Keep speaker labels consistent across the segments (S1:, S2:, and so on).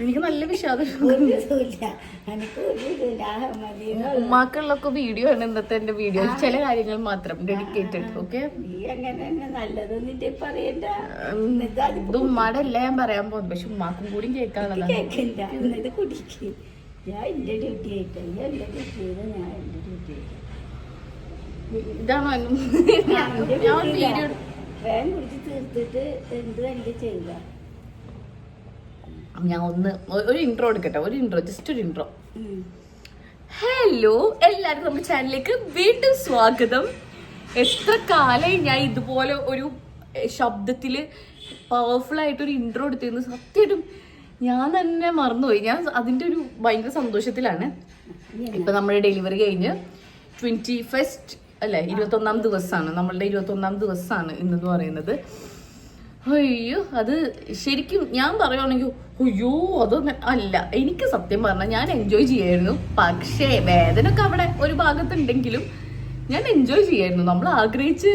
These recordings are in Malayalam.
S1: എനിക്ക് നല്ല വിഷാദം ഉമ്മാക്കുള്ളൊക്കെ വീഡിയോ ആണ് ഇന്നത്തെ എന്റെ വീഡിയോ ചില കാര്യങ്ങൾ മാത്രം ഡെഡിക്കേറ്റഡ് ഓക്കെ ഇത് ഉമ്മാടെ അല്ല ഞാൻ പറയാൻ പോകുന്നത്. പക്ഷെ ഉമ്മാക്കും കൂടി കേൾക്കാനുള്ളതാണ്.
S2: കുടിക്ക്. ഞാൻ എന്റെ ഡ്യൂട്ടി ആയിട്ട്. നീ എന്റെ ഡ്യൂട്ടി ചെയ്ത ഞാൻ ഡ്യൂട്ടി
S1: ഇതാണോ ഞാൻ വീഡിയോ
S2: വേഗം കുടിച്ച് തീർത്തിട്ട് എന്ത് എനിക്ക് ചെയ്യുക?
S1: ഞാൻ ഒന്ന് ഒരു ഇൻട്രോ എടുക്കട്ടെ. ഒരു ഇൻട്രോ ജസ്റ്റ് ഒരു ഇൻട്രോ ഹലോ എല്ലാവരും നമ്മുടെ ചാനലിലേക്ക് വീണ്ടും സ്വാഗതം. എത്ര കാലമായി ഞാൻ ഇതുപോലെ ഒരു ശബ്ദത്തിൽ പവർഫുൾ ആയിട്ട് ഒരു ഇൻട്രോ എടുത്തിരുന്നു. സത്യമായിട്ടും ഞാൻ തന്നെ മറന്നുപോയി. ഞാൻ അതിന്റെ ഒരു ഭയങ്കര സന്തോഷത്തിലാണ്. ഇപ്പൊ നമ്മുടെ ഡെലിവറി കഴിഞ്ഞ് ട്വന്റി ഫസ്റ്റ് അല്ലെ ഇരുപത്തൊന്നാം ദിവസമാണ് നമ്മളുടെ ഇരുപത്തൊന്നാം ദിവസമാണ് ഇന്നെന്ന് പറയുന്നത്. അയ്യോ അത് ശരിക്കും ഞാൻ പറയുവാണെങ്കിൽ അയ്യോ അതൊന്നും അല്ല എനിക്ക് സത്യം പറഞ്ഞാൽ ഞാൻ എൻജോയ് ചെയ്യായിരുന്നു. പക്ഷേ വേദന ഒക്കെ അവിടെ ഒരു ഭാഗത്തുണ്ടെങ്കിലും ഞാൻ എൻജോയ് ചെയ്യായിരുന്നു. നമ്മൾ ആഗ്രഹിച്ച്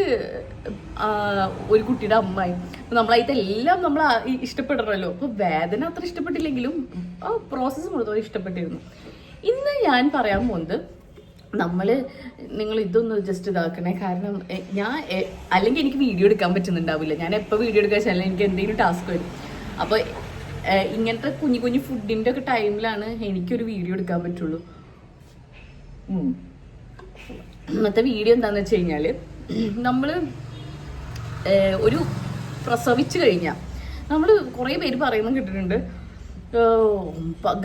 S1: ഒരു കുട്ടിയുടെ അമ്മായി. നമ്മളായിട്ട് എല്ലാം നമ്മൾ ഇഷ്ടപ്പെടണമല്ലോ. അപ്പൊ വേദന അത്ര ഇഷ്ടപ്പെട്ടില്ലെങ്കിലും ആ പ്രോസസ്സ് മുഴുവൻ ഇഷ്ടപ്പെട്ടിരുന്നു. ഇന്ന് ഞാൻ പറയാൻ പോകുന്നത് നമ്മൾ നിങ്ങൾ ഇതൊന്ന് ജസ്റ്റ് ഇതാക്കണേ. കാരണം ഞാൻ അല്ലെങ്കിൽ എനിക്ക് വീഡിയോ എടുക്കാൻ പറ്റുന്നുണ്ടാവില്ല. ഞാൻ എപ്പോൾ വീഡിയോ എടുക്കാൻ വെച്ചാൽ എനിക്ക് എന്തെങ്കിലും ടാസ്ക് വരും. അപ്പോൾ ഇങ്ങനത്തെ കുഞ്ഞു കുഞ്ഞു ഫുഡിന്റെ ഒക്കെ ടൈമിലാണ് എനിക്കൊരു വീഡിയോ എടുക്കാൻ പറ്റുള്ളൂ. ഇന്നത്തെ വീഡിയോ എന്താണെന്ന് വെച്ച് കഴിഞ്ഞാൽ നമ്മൾ ഒരു പ്രസവിച്ചു കഴിഞ്ഞാൽ നമ്മൾ കുറേ പേര് പറയുന്നത് കേട്ടിട്ടുണ്ട്.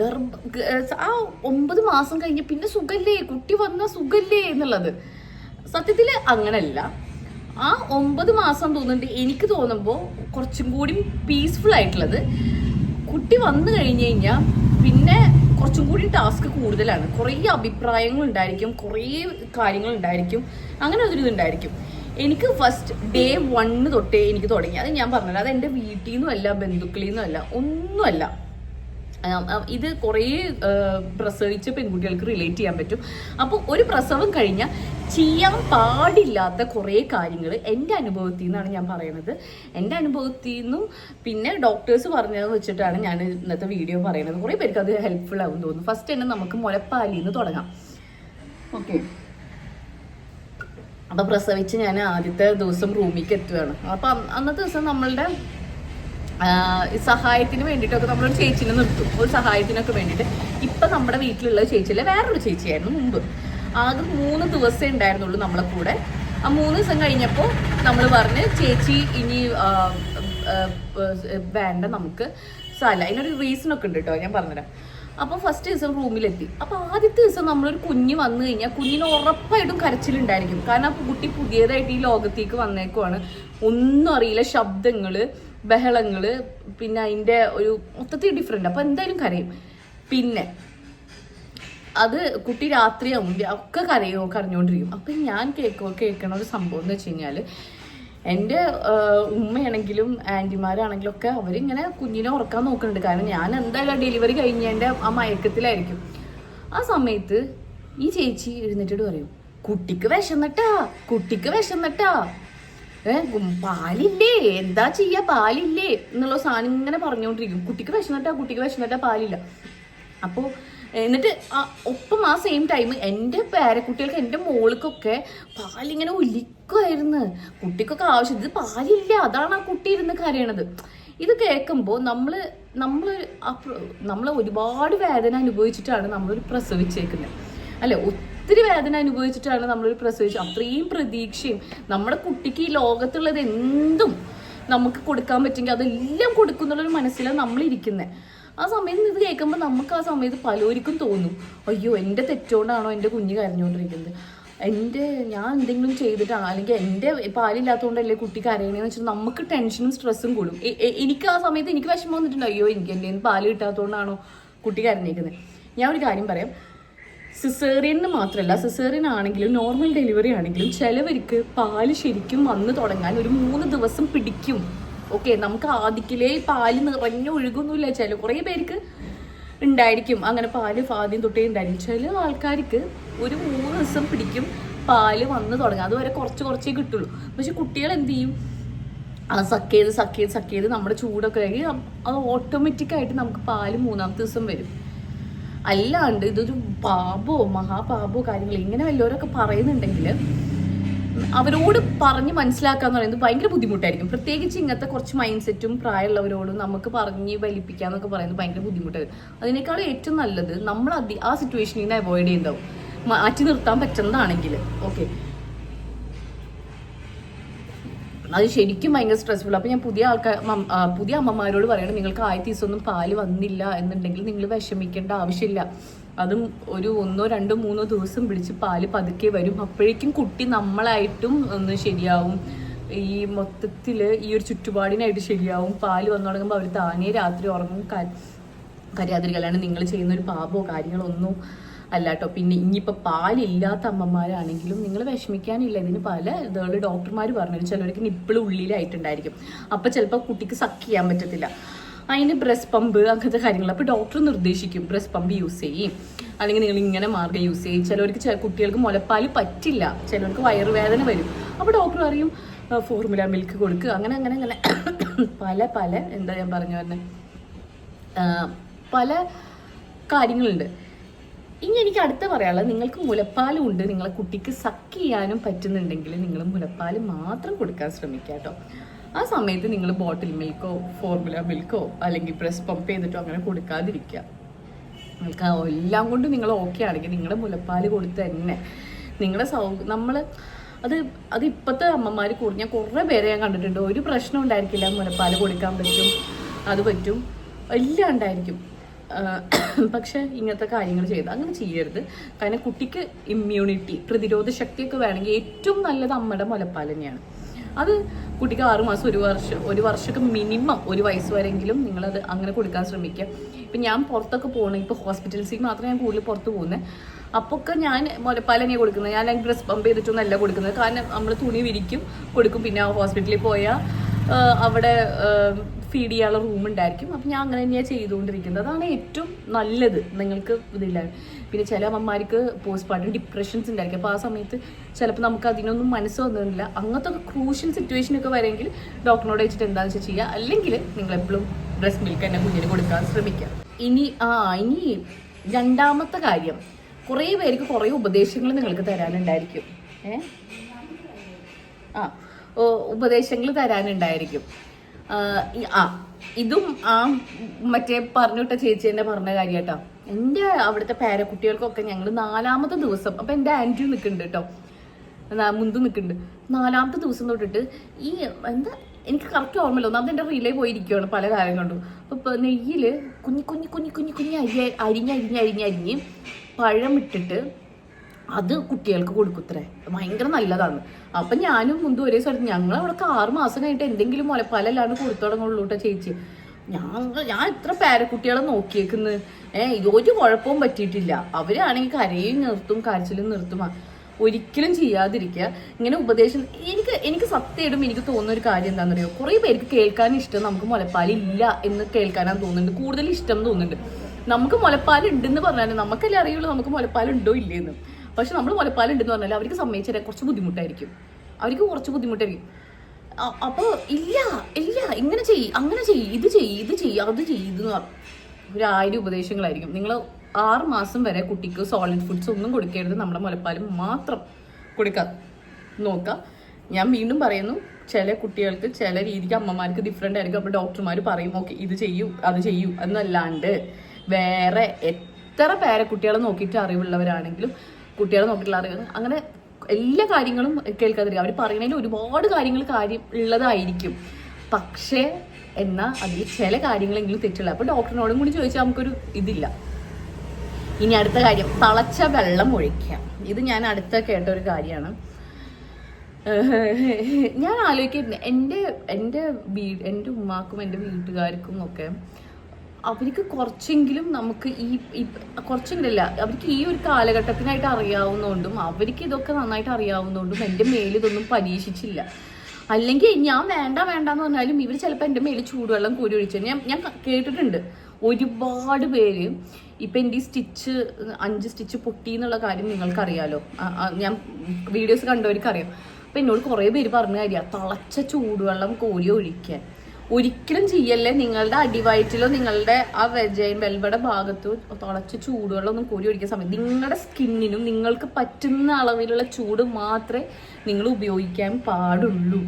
S1: ഗർഭ ആ ഒമ്പത് മാസം കഴിഞ്ഞ് പിന്നെ സുഖല്ലേ? കുട്ടി വന്ന സുഖല്ലേ എന്നുള്ളത്. സത്യത്തിൽ അങ്ങനല്ല. ആ ഒമ്പത് മാസം തോന്നുന്നുണ്ട് എനിക്ക് തോന്നുമ്പോൾ കുറച്ചും കൂടി പീസ്ഫുൾ ആയിട്ടുള്ളത്. കുട്ടി വന്നു കഴിഞ്ഞ് കഴിഞ്ഞാൽ പിന്നെ കുറച്ചും കൂടി ടാസ്ക് കൂടുതലാണ്. കുറേ അഭിപ്രായങ്ങൾ ഉണ്ടായിരിക്കും കുറേ കാര്യങ്ങൾ ഉണ്ടായിരിക്കും അങ്ങനെ ഒരു ഇതുണ്ടായിരിക്കും. എനിക്ക് ഫസ്റ്റ് ഡേ വണ്ണ് തൊട്ടേ എനിക്ക് തുടങ്ങി. അത് ഞാൻ പറഞ്ഞത് അത് എന്റെ വീട്ടിൽ നിന്നും അല്ല ബന്ധുക്കളിൽ നിന്നും അല്ല ഒന്നുമല്ല. ഇത് കുറേ പ്രസവിച്ച് പെൺകുട്ടികൾക്ക് റിലേറ്റ് ചെയ്യാൻ പറ്റും. അപ്പോൾ ഒരു പ്രസവം കഴിഞ്ഞാൽ ചെയ്യാൻ പാടില്ലാത്ത കുറേ കാര്യങ്ങൾ എന്റെ അനുഭവത്തിൽ നിന്നാണ് ഞാൻ പറയുന്നത്. എന്റെ അനുഭവത്തിൽ നിന്നും പിന്നെ ഡോക്ടേഴ്സ് പറഞ്ഞത് വെച്ചിട്ടാണ് ഞാൻ ഇന്നത്തെ വീഡിയോ പറയുന്നത്. കുറേ പേർക്ക് അത് ഹെൽപ്ഫുൾ ആകും തോന്നുന്നു. ഫസ്റ്റ് തന്നെ നമുക്ക് മുലപ്പാലിൽ നിന്ന് തുടങ്ങാം. ഓക്കെ അപ്പോൾ പ്രസവിച്ച് ഞാൻ ആദ്യത്തെ ദിവസം റൂമിലേക്ക് എത്തുകയാണ് അപ്പം അന്നത്തെ ദിവസം നമ്മളുടെ സഹായത്തിന് വേണ്ടിയിട്ടൊക്കെ നമ്മളൊരു ചേച്ചിനെ നിർത്തും. ഒരു സഹായത്തിനൊക്കെ വേണ്ടിയിട്ട്. ഇപ്പം നമ്മുടെ വീട്ടിലുള്ള ചേച്ചിയിലെ വേറൊരു ചേച്ചിയായിരുന്നു മുമ്പ്. ആകെ മൂന്ന് ദിവസമേ ഉണ്ടായിരുന്നുള്ളൂ നമ്മളെ കൂടെ. ആ മൂന്ന് ദിവസം കഴിഞ്ഞപ്പോൾ നമ്മൾ പറഞ്ഞ് ചേച്ചി ഇനി വേണ്ട നമുക്ക് സാല അതിനൊരു റീസൺ ഒക്കെ ഉണ്ട് കേട്ടോ ഞാൻ പറഞ്ഞുതരാം. അപ്പോൾ ഫസ്റ്റ് ദിവസം റൂമിലെത്തി. അപ്പോൾ ആദ്യത്തെ ദിവസം നമ്മളൊരു കുഞ്ഞ് വന്നു കഴിഞ്ഞാൽ കുഞ്ഞിന് ഉറപ്പായിട്ടും കരച്ചിലുണ്ടായിരിക്കും. കാരണം ആ കുട്ടി പുതിയതായിട്ട് ഈ ലോകത്തേക്ക് വന്നേക്കുവാണ്. ഒന്നും അറിയില്ല ശബ്ദങ്ങൾ ബഹളങ്ങൾ പിന്നെ അതിന്റെ ഒരു മൊത്തത്തിൽ ഡിഫറെന്റ് അപ്പോൾ എന്തായാലും കരയും. പിന്നെ അത് കുട്ടി രാത്രിയാവും ഒക്കെ കരയോ കരഞ്ഞുകൊണ്ടിരിക്കും അപ്പം ഞാൻ കേൾക്കോ കേൾക്കണ ഒരു സംഭവം എന്ന് വെച്ച് കഴിഞ്ഞാൽ എന്റെ ഉമ്മയാണെങ്കിലും ആന്റിമാരാണെങ്കിലും ഒക്കെ അവരിങ്ങനെ കുഞ്ഞിനെ ഉറക്കാൻ നോക്കുന്നുണ്ട്. കാരണം ഞാൻ എന്തായാലും ഡെലിവറി കഴിഞ്ഞതിന്റെ ആ മയക്കത്തിലായിരിക്കും. ആ സമയത്ത് ഈ ചേച്ചി എഴുന്നേറ്റിട്ട് പറയും കുട്ടിക്ക് വിശന്നിട്ടാ കുട്ടിക്ക് വിശന്നിട്ടാ. നട്ടാ പാലില്ലേ? എന്താ ചെയ്യാ? പാലില്ലേ? എന്നുള്ള സാധനം ഇങ്ങനെ പറഞ്ഞുകൊണ്ടിരിക്കും കുട്ടിക്ക് വിശന്നിട്ടാ കുട്ടിക്ക് വിശന്നിട്ടാ പാലില്ല. അപ്പോൾ എന്നിട്ട് ഒപ്പം ആ സെയിം ടൈം എന്റെ പേരക്കുട്ടികൾക്ക് എന്റെ മോൾക്കൊക്കെ പാലിങ്ങനെ ഒലിക്കുമായിരുന്നു കുട്ടിക്കൊക്കെ ആവശ്യം. ഇത് പാലില്ല. അതാണ് ആ കുട്ടി ഇരുന്ന് കരയണത്. ഇത് കേൾക്കുമ്പോൾ നമ്മൾ നമ്മൾ നമ്മൾ ഒരുപാട് വേദന അനുഭവിച്ചിട്ടാണ് നമ്മളൊരു പ്രസവിച്ചേക്കുന്നത്. അല്ലെ? ഒത്തിരി വേദന അനുഭവിച്ചിട്ടാണ് നമ്മളൊരു പ്രസവിച്ചത്. അത്രയും പ്രതീക്ഷയും നമ്മുടെ കുട്ടിക്ക് ഈ ലോകത്തുള്ളത് എന്തും നമുക്ക് കൊടുക്കാൻ പറ്റുമെങ്കിൽ അതെല്ലാം കൊടുക്കുന്നുള്ളൊരു മനസ്സിലാണ് നമ്മളിരിക്കുന്നത് ആ സമയത്ത് ഇത് കേൾക്കുമ്പോൾ നമുക്ക് ആ സമയത്ത് പലർക്കും തോന്നും അയ്യോ എന്റെ തെറ്റുകൊണ്ടാണോ എന്റെ കുഞ്ഞ് കരഞ്ഞുകൊണ്ടിരിക്കുന്നത്? എന്റെ ഞാൻ എന്തെങ്കിലും ചെയ്തിട്ടാണ് അല്ലെങ്കിൽ എന്റെ പാലില്ലാത്തതുകൊണ്ടല്ലേ കുട്ടി കരയണേന്ന് വെച്ചാൽ നമുക്ക് ടെൻഷനും സ്ട്രെസ്സും കൂടും. എനിക്ക് ആ സമയത്ത് എനിക്ക് വിഷമം വന്നിട്ടുണ്ട്. അയ്യോ എനിക്ക് എന്റെ പാൽ കിട്ടാത്തതുകൊണ്ടാണോ കുട്ടി കരഞ്ഞേക്കുന്നത് ഞാൻ ഒരു കാര്യം പറയാം. സിസേറിയന് മാത്രമല്ല സിസേറിയൻ ആണെങ്കിലും നോർമൽ ഡെലിവറി ആണെങ്കിലും ചിലവർക്ക് പാൽ ശരിക്കും വന്ന് തുടങ്ങാൻ ഒരു മൂന്ന് ദിവസം പിടിക്കും. ഓക്കെ നമുക്ക് ആദ്യത്തിലേ പാൽ നിറഞ്ഞു ഒഴുകൊന്നുമില്ല. ചില കുറേ പേർക്ക് ഉണ്ടായിരിക്കും. അങ്ങനെ പാൽ ആദ്യം തൊട്ടേ ഉണ്ടായിരിക്കും. ചില ആൾക്കാർക്ക് ഒരു മൂന്ന് ദിവസം പിടിക്കും പാൽ വന്ന് തുടങ്ങാം അതുവരെ കുറച്ച് കുറച്ചേ കിട്ടുള്ളൂ. പക്ഷെ കുട്ടികൾ എന്ത് ചെയ്യും? ആ സക്ക് ചെയ്ത് സക്ക് ചെയ്ത് സക്ക് ചെയ്ത് നമ്മുടെ ചൂടൊക്കെ ആയി അത് ഓട്ടോമാറ്റിക്കായിട്ട് നമുക്ക് പാൽ മൂന്നാമത്തെ ദിവസം വരും. അല്ലാണ്ട് ഇതൊരു പാപോ മഹാപാപോ കാര്യങ്ങൾ ഇങ്ങനെ വല്ലവരൊക്കെ പറയുന്നുണ്ടെങ്കിൽ അവരോട് പറഞ്ഞ് മനസ്സിലാക്കുക എന്ന് പറയുന്നത് ഭയങ്കര ബുദ്ധിമുട്ടായിരിക്കും. പ്രത്യേകിച്ച് ഇങ്ങനത്തെ കുറച്ച് മൈൻഡ് സെറ്റും പ്രായമുള്ളവരോടും നമുക്ക് പറഞ്ഞ് വലിപ്പിക്കുക എന്നൊക്കെ പറയുന്നത് ഭയങ്കര ബുദ്ധിമുട്ടായിരിക്കും അതിനേക്കാൾ ഏറ്റവും നല്ലത് നമ്മൾ ആ സിറ്റുവേഷനിൽ നിന്ന് അവോയ്ഡ് ചെയ്യുന്നതാവും മാറ്റി നിർത്താൻ പറ്റുന്നതാണെങ്കിൽ ഓക്കെ അത് ശരിക്കും ഭയങ്കര സ്ട്രെസ്ഫുൾ അപ്പോൾ ഞാൻ പുതിയ ആൾക്കാർ പുതിയ അമ്മമാരോട് പറയണം നിങ്ങൾക്ക് ആയിരത്തി ദിവസമൊന്നും പാൽ വന്നില്ല എന്നുണ്ടെങ്കിൽ നിങ്ങൾ വിഷമിക്കേണ്ട ആവശ്യമില്ല. അതും ഒരു ഒന്നോ രണ്ടോ മൂന്നോ ദിവസം പിടിച്ച് പാൽ പതുക്കെ വരും. അപ്പോഴേക്കും കുട്ടി നമ്മളായിട്ടും ഒന്ന് ശരിയാവും. ഈ മൊത്തത്തിൽ ഈ ഒരു ചുറ്റുപാടിനായിട്ട് ശരിയാവും. പാൽ വന്നു തുടങ്ങുമ്പോൾ അവർ താനേ രാത്രി ഉറങ്ങും. കരയാതിരിക്കലാണ് നിങ്ങൾ ചെയ്യുന്ന ഒരു പാപമോ കാര്യങ്ങളോ ഒന്നും അല്ല കേട്ടോ പിന്നെ ഇനിയിപ്പോൾ പാലില്ലാത്ത അമ്മമാരാണെങ്കിലും നിങ്ങൾ വിഷമിക്കാനില്ല. ഇതിന് പല ഇതുകൾ ഡോക്ടർമാർ പറഞ്ഞു ചിലർക്ക് നിപ്പിൾ ഉള്ളിലായിട്ടുണ്ടായിരിക്കും. അപ്പോൾ ചിലപ്പോൾ കുട്ടിക്ക് സക്ക് ചെയ്യാൻ പറ്റത്തില്ല. അതിന് ബ്രസ്റ്റ് പമ്പ് അങ്ങനത്തെ കാര്യങ്ങൾ അപ്പോൾ ഡോക്ടർ നിർദ്ദേശിക്കും ബ്രസ്റ്റ് പമ്പ് യൂസ് ചെയ്യും. അല്ലെങ്കിൽ നിങ്ങൾ ഇങ്ങനെ മാർഗം യൂസ് ചെയ്യും. ചിലവർക്ക് കുട്ടികൾക്ക് മുലപ്പാൽ പറ്റില്ല. ചിലവർക്ക് വയറുവേദന വരും. അപ്പോൾ ഡോക്ടർ പറയും ഫോർമുല മിൽക്ക് കൊടുക്കുക അങ്ങനെ അങ്ങനെ അങ്ങനെ. പല പല എന്താ ഞാൻ പറഞ്ഞു പറഞ്ഞത് പല കാര്യങ്ങളുണ്ട്. ഇനി എനിക്ക് അടുത്ത പറയാനുള്ളത് നിങ്ങൾക്ക് മുലപ്പാലും ഉണ്ട് നിങ്ങളെ കുട്ടിക്ക് സക്ക് ചെയ്യാനും പറ്റുന്നുണ്ടെങ്കിൽ നിങ്ങൾ മുലപ്പാൽ മാത്രം കൊടുക്കാൻ ശ്രമിക്കുക കേട്ടോ. ആ സമയത്ത് നിങ്ങൾ ബോട്ടിൽ മിൽക്കോ ഫോർമുല മിൽക്കോ അല്ലെങ്കിൽ പ്രസ് പമ്പ് ചെയ്തിട്ടോ അങ്ങനെ കൊടുക്കാതിരിക്കുക. നിങ്ങൾക്ക് എല്ലാം കൊണ്ടും നിങ്ങൾ ഓക്കെ ആണെങ്കിൽ നിങ്ങളുടെ മുലപ്പാൽ കൊടുത്ത് തന്നെ നിങ്ങളുടെ സൗ നമ്മൾ അത് അത് ഇപ്പോഴത്തെ അമ്മമാർ കൂടി ഞാൻ കുറേ പേരെ ഞാൻ കണ്ടിട്ടുണ്ട്. ഒരു പ്രശ്നം ഉണ്ടായിരിക്കില്ല മുലപ്പാൽ കൊടുക്കാൻ പറ്റും അത് പറ്റും എല്ലാം ഉണ്ടായിരിക്കും. പക്ഷെ ഇങ്ങനത്തെ കാര്യങ്ങൾ ചെയ്ത് അങ്ങനെ ചെയ്യരുത്. കാരണം കുട്ടിക്ക് ഇമ്മ്യൂണിറ്റി പ്രതിരോധ ശക്തിയൊക്കെ വേണമെങ്കിൽ ഏറ്റവും നല്ലത് അമ്മയുടെ മുലപ്പാൽ തന്നെയാണ്. അത് കുട്ടിക്ക് ആറുമാസം ഒരു വർഷം ഒരു വർഷമൊക്കെ മിനിമം ഒരു വയസ്സ് വരെങ്കിലും നിങ്ങളത് അങ്ങനെ കൊടുക്കാൻ ശ്രമിക്കുക. ഇപ്പം ഞാൻ പുറത്തൊക്കെ പോകണം ഇപ്പോൾ ഹോസ്പിറ്റൽസിൽ മാത്രമേ ഞാൻ കൂടുതൽ പുറത്ത് പോകുന്നത് അപ്പൊക്കെ ഞാൻ മുലപ്പാൽ തന്നെയാണ് കൊടുക്കുന്നത്. ഞാൻ ബ്രസ് പമ്പ് ചെയ്തിട്ടൊന്നല്ല കൊടുക്കുന്നത്. കാരണം നമ്മൾ തുണി വിരിക്കും കൊടുക്കും. പിന്നെ ഹോസ്പിറ്റലിൽ പോയാൽ അവിടെ ഫീഡ് ചെയ്യാനുള്ള റൂം ഉണ്ടായിരിക്കും. അപ്പം ഞാൻ അങ്ങനെ തന്നെയാണ് ചെയ്തുകൊണ്ടിരിക്കുന്നത്. അതാണ് ഏറ്റവും നല്ലത്. നിങ്ങൾക്ക് ഇതില്ല. പിന്നെ ചില അമ്മമാർക്ക് പോസ്റ്റ് പാർട്ടം ഡിപ്രഷൻസ് ഉണ്ടായിരിക്കും. അപ്പോൾ ആ സമയത്ത് ചിലപ്പോൾ നമുക്ക് അതിനൊന്നും മനസ്സ് വന്നിട്ടില്ല അങ്ങനത്തെ ക്രൂഷ്യൽ സിറ്റുവേഷൻ ഒക്കെ വരെങ്കിൽ ഡോക്ടറിനോട് വെച്ചിട്ട് എന്താണെന്ന് വെച്ചാൽ ചെയ്യുക അല്ലെങ്കിൽ നിങ്ങൾ എപ്പോഴും ബ്രസ്റ്റ് മിൽക്ക് തന്നെ കുഞ്ഞിന് കൊടുക്കാൻ ശ്രമിക്കുക. ഇനി ആ ഇനി രണ്ടാമത്തെ കാര്യം. കുറേ പേർക്ക് കുറേ ഉപദേശങ്ങൾ നിങ്ങൾക്ക് തരാനുണ്ടായിരിക്കും. ഏ? ആ. ഉപദേശങ്ങൾ തരാനുണ്ടായിരിക്കും. ആ, ഇതും ആ മറ്റേ പറഞ്ഞുവിട്ട ചേച്ചി തന്നെ പറഞ്ഞ കാര്യം കേട്ടോ എന്റെ അവിടുത്തെ പേരക്കുട്ടികൾക്കൊക്കെ ഞങ്ങൾ നാലാമത്തെ ദിവസം അപ്പം എന്റെ ആന്റി നിൽക്കുന്നുണ്ട് കേട്ടോ. മുന്ത് നിൽക്കുന്നുണ്ട്. നാലാമത്തെ ദിവസം തൊട്ടിട്ട് ഈ എന്താ എനിക്ക് കറക്റ്റ് ഓർമ്മയില്ല. ഒന്നാമത് എന്റെ റീലേ പോയിരിക്കുകയാണ് പല കാര്യം കൊണ്ടും. അപ്പോൾ നെയ്യിൽ കുഞ്ഞി കുഞ്ഞി കുഞ്ഞി കുഞ്ഞി കുഞ്ഞി അരി അരിഞ്ഞ് അരിഞ്ഞ് അരിഞ്ഞ് അരിഞ്ഞ് പഴം ഇട്ടിട്ട് അത് കുട്ടികൾക്ക് കൊടുക്കുത്രേ. ഭയങ്കര നല്ലതാണ്. അപ്പം ഞാനും മുന്തും ഒരേ സ്ഥലത്ത് അവിടെ ആറ് മാസം കഴിഞ്ഞിട്ട് എന്തെങ്കിലും മുലപ്പാലല്ലാണ്ട് കൊടുത്തു തുടങ്ങുള്ളൂ കേട്ടോ ചേച്ചി. ഞങ്ങൾ ഞാൻ എത്ര പേരക്കുട്ടികളെ നോക്കിയേക്കുന്നു. ഏഹ് ഒരു കുഴപ്പവും പറ്റിയിട്ടില്ല. അവരാണെങ്കിൽ കരയും നിർത്തും കരച്ചിലും നിർത്തും. ഒരിക്കലും ചെയ്യാതിരിക്കുക. ഇങ്ങനെ ഉപദേശം എനിക്ക് എനിക്ക് സത്യമായിട്ടും എനിക്ക് തോന്നുന്ന ഒരു കാര്യം എന്താണെന്ന് അറിയോ കുറേ പേർക്ക് കേൾക്കാൻ ഇഷ്ടം നമുക്ക് മുലപ്പാൽ ഇല്ല എന്ന് കേൾക്കാനാണ് തോന്നുന്നുണ്ട്. കൂടുതൽ ഇഷ്ടം തോന്നുന്നുണ്ട്. നമുക്ക് മുലപ്പാൽ ഉണ്ടെന്ന് പറഞ്ഞാൽ നമുക്കല്ലേ അറിയുള്ളൂ നമുക്ക് മുലപ്പാൽ ഉണ്ടോ ഇല്ലേന്ന്. പക്ഷെ നമ്മൾ മുലപ്പാൽ ഉണ്ടെന്ന് പറഞ്ഞാൽ അവർക്ക് സമ്മതിച്ചു തരാൻ കുറച്ച് ബുദ്ധിമുട്ടായിരിക്കും. അവർക്ക് കുറച്ച് ബുദ്ധിമുട്ടായിരിക്കും. അപ്പോൾ അപ്പൊ ഇല്ല ഇല്ല ഇങ്ങനെ ചെയ്യ് അങ്ങനെ ചെയ്യ് ഇത് ചെയ്യ് ഇത് ചെയ്യ് അത് ചെയ്യ് ഇത് ഒരു ആയിരം ഉപദേശങ്ങളായിരിക്കും. നിങ്ങൾ ആറ് മാസം വരെ കുട്ടിക്ക് സോളിഡ് ഫുഡ്സ് ഒന്നും കൊടുക്കരുത്. നമ്മുടെ മുലപ്പാൽ മാത്രം കൊടുക്കാം. നോക്കാം. ഞാൻ വീണ്ടും പറയുന്നു ചില കുട്ടികൾക്ക് ചില രീതിക്ക് അമ്മമാർക്ക് ഡിഫറെന്റ് ആയിരിക്കും. അപ്പോൾ ഡോക്ടർമാർ പറയും ഓക്കെ ഇത് ചെയ്യൂ അത് ചെയ്യൂ എന്നല്ലാണ്ട് വേറെ എത്ര പേരക്കുട്ടികളെ നോക്കിയിട്ട് അറിവുള്ളവരാണെങ്കിലും കുട്ടികളെ നോക്കിയിട്ടുള്ള അറിവ്. അങ്ങനെ എല്ലാ കാര്യങ്ങളും കേൾക്കാതിരിക്കുക. അവർ പറയുന്നതിൽ ഒരുപാട് കാര്യങ്ങൾ കാര്യം ഉള്ളതായിരിക്കും. പക്ഷേ എന്നാൽ അതിൽ ചില കാര്യങ്ങളെങ്കിലും തെറ്റുള്ള. അപ്പോൾ ഡോക്ടറിനോടും കൂടി ചോദിച്ചാൽ നമുക്കൊരു ഇതില്ല. ഇനി അടുത്ത കാര്യം തളച്ച വെള്ളം ഒഴിക്കുക. ഇത് ഞാൻ അടുത്ത കേട്ട ഒരു കാര്യമാണ്. ഞാൻ ആലോചിക്കുന്നത് എന്റെ എന്റെ വീട് എന്റെ ഉമ്മാക്കും എന്റെ വീട്ടുകാർക്കും ഒക്കെ അവർക്ക് കുറച്ചെങ്കിലും നമുക്ക് ഈ കുറച്ചെങ്കിലല്ല അവർക്ക് ഈ ഒരു കാലഘട്ടത്തിനായിട്ട് അറിയാവുന്നതുകൊണ്ടും അവർക്ക് ഇതൊക്കെ നന്നായിട്ട് അറിയാവുന്നതുകൊണ്ടും എന്റെ മേലിൽ ഇതൊന്നും പരീക്ഷിച്ചില്ല. അല്ലെങ്കിൽ ഞാൻ വേണ്ട വേണ്ട എന്ന് പറഞ്ഞാലും ഇവർ ചിലപ്പോൾ എന്റെ മേലിൽ ചൂടുവെള്ളം കോരി ഒഴിച്ചു ഞാൻ ഞാൻ കേട്ടിട്ടുണ്ട്. ഒരുപാട് പേര് ഇപ്പം എന്റെ ഈ സ്റ്റിച്ച് അഞ്ച് സ്റ്റിച്ച് പൊട്ടി എന്നുള്ള കാര്യം നിങ്ങൾക്കറിയാലോ. ഞാൻ വീഡിയോസ് കണ്ടവർക്ക് അറിയാം അപ്പം എന്നോട് കുറേ പേര് പറഞ്ഞ കാര്യമാണ് തിളച്ച ചൂടുവെള്ളം കോരി ഒഴിക്കാൻ. ഒരിക്കലും ചെയ്യല്ലേ? നിങ്ങളുടെ അടിവയറ്റിലോ നിങ്ങളുടെ ആ വെജൈൻ വെൽവയുടെ ഭാഗത്തോ തിളച്ച ചൂടുവെള്ളം ഒന്നും കോരി ഒഴിക്കാൻ സമയത്ത് നിങ്ങളുടെ സ്കിന്നിനും നിങ്ങൾക്ക് പറ്റുന്ന അളവിലുള്ള ചൂട് മാത്രമേ നിങ്ങൾ ഉപയോഗിക്കാൻ പാടുള്ളൂ.